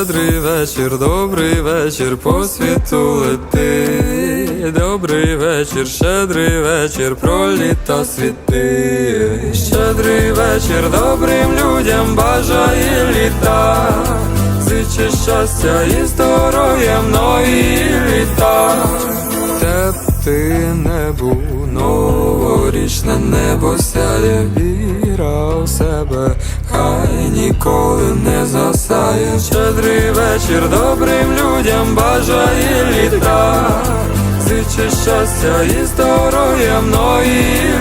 Добрий вечір, добрий вечір, по світу лети. Добрий вечір, щедрий вечір, проліта світи. Щедрий вечір, добрим людям бажає літа. Зиче щастя і здоров'я многі літа. Тепти небу, новорічне небо сяє, віра в себе, хай ніколи не Щедрий вечір добрим людям бажає літа, зиче щастя і здоров'я літа.